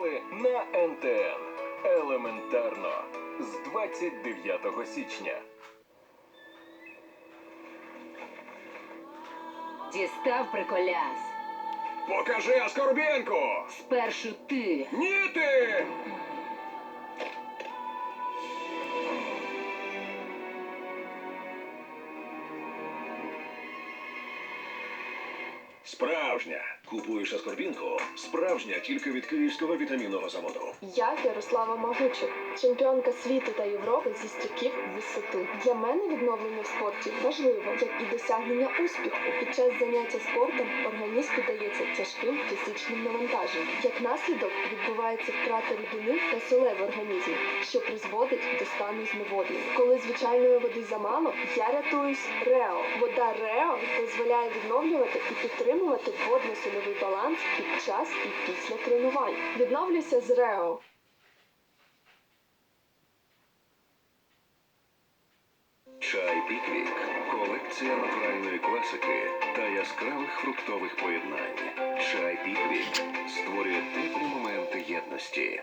канали на НТН. Елементарно з 29 січня. Дістав приколяс. Покажи Аскорбєнку! Спершу ти. Ні ти! Справжня. Купуєш аскорбінку? Справжня тільки від київського вітамінного заводу. Я Ярослава Магучик, чемпіонка світу та Європи зі стріків в висоту. Для мене відновлення в спорті важливо, як і досягнення успіху. Під час заняття спортом організм піддається тяжким фізичним навантаженням. Як наслідок відбувається втрата рідини та солей в організмі, що призводить до стану зневоднення. Коли звичайної води замало, я рятуюсь Рео. Вода Рео дозволяє відновлювати і підтримувати водно-сольовий баланс під час і після тренувань. Відновлюся з Рео. Чай Піквік колекція натуральної класики та яскравих фруктових поєднань. Чай Піквік створює теплі моменти єдності.